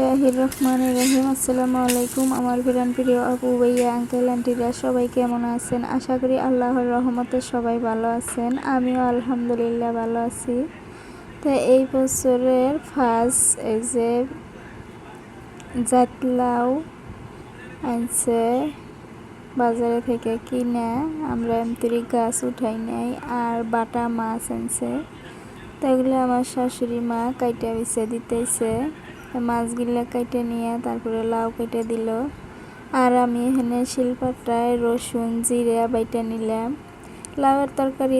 বিসমিল্লাহির রহমান রহিম। আসসালামু আলাইকুম আমার বিরান প্রিয় আপু, ভাইয়া আঙ্কেল আন্টিরা সবাই কেমন আছেন? আশা করি আল্লাহর রহমতে সবাই ভালো আছেন। আমিও আলহামদুলিল্লাহ ভালো আছি। তো এই বছরের ফার্স্ট এই যে জাতলাও আনছে, বাজারে থেকে কিনে, আমরা এমতি গাছ উঠাই নাই, আর বাটা মাছ আনছে। তো এগুলো আমার শাশুড়ি মা কাইটা বিছে দিতেছে। মাছগুলা কাইটে নিয়ে তারপরে লাউ কেটে দিল। আর আমি এখানে শিলপাটায় রসুন, জিরা, বাইটা নিলাম। লাউয়ের তরকারি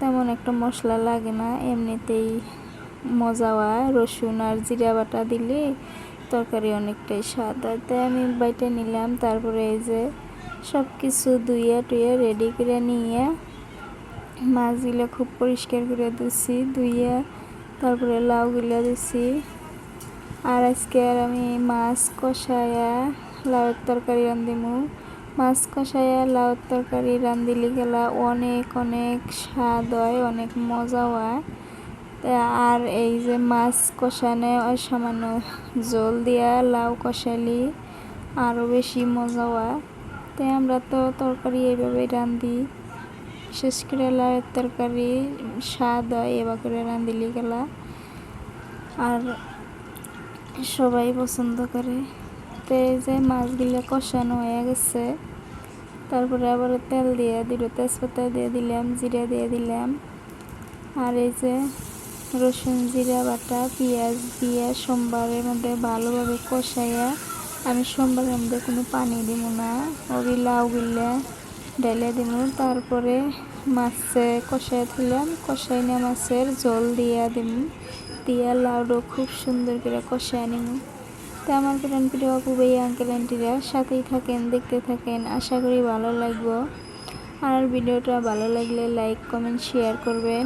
তেমন একটা মশলা লাগে না, এমনিতেই মজা হয়। রসুন আর জিরা বাটা দিলে তরকারি অনেকটাই স্বাদ হয়। তাই আমি বাইটে নিলাম, তারপরে এই যে সব কিছু ধুইয়া টুইয়া রেডি করে নিয়ে মাছগুলো খুব পরিষ্কার করে দিছি, ধুইয়া তারপরে লাউগুলো দিছি। আর আজকে আর আমি মাছ কষায়া লাউর তরকারি রান্ধিমু। মাছ কষায়া লাউর তরকারি রান্ধিলি গেলা অনেক অনেক স্বাদ হয়, অনেক মজা হয়। আর এই যে মাছ কষানে ওই সামান্য জল দিয়া লাউ কষালি আরও বেশি মজা হয়। তাই আমরা তো তরকারি এইভাবেই রান্ধি। বিশেষ করে লাউয়ের তরকারি স্বাদ হয় এবার করে রান্ধিলি গেলা। আর সবাই পছন্দ করে? তো এই যে মাছগুলো কষানো হয়ে গেছে। তারপরে আবার তেল দিয়ে দিল, তেজপাতা দিয়ে দিলাম, জিরা দিয়ে দিলাম। আর এই যে রসুন, জিরা, বাটা, পেঁয়াজ দিয়ে সোমবারের মধ্যে ভালোভাবে কষাইয়া আমি সোমবারের মধ্যে কোনো পানি দিব না। ওই লাউগুলা ঢেলে দিব তারপরে মাছে কষাই দিলাম। কষাই না মাছের জল দিয়া দিব দিয়া লাউডো খুব সুন্দর করে কষায় নিন। তো আমার প্রাণ প্রিয় অপু ভাই আঙ্কেল আন্টিরা সাথেই থাকেন, দেখতে থাকেন। আশা করি ভালো লাগবো। আর ভিডিওটা ভালো লাগলে লাইক কমেন্ট শেয়ার করবেন।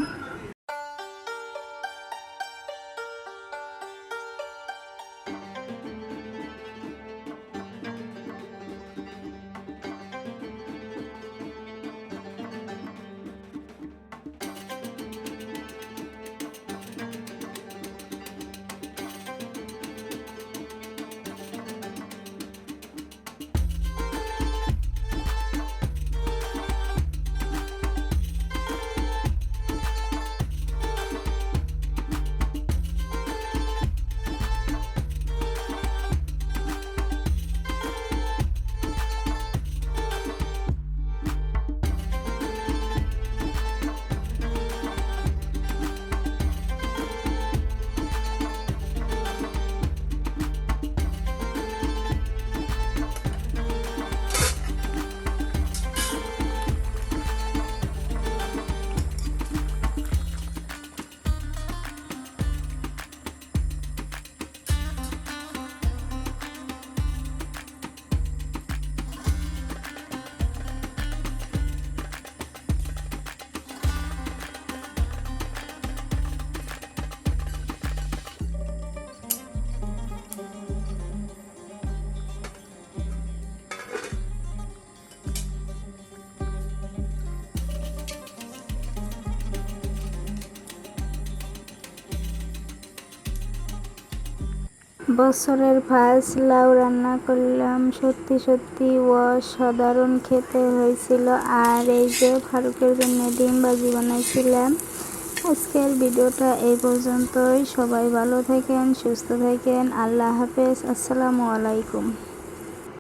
বছরের ফার্স্ট লাউ রান্না করলাম। সত্যি সত্যি অসাধারণ খেতে হয়েছিল। আর এই যে ফারুকের জন্য ডিম বাজি বানাইছিলাম। আজকের ভিডিওটা এই পর্যন্তই। সবাই ভালো থাকেন, সুস্থ থাকেন। আল্লাহ হাফেজ। আসসালামু আলাইকুম।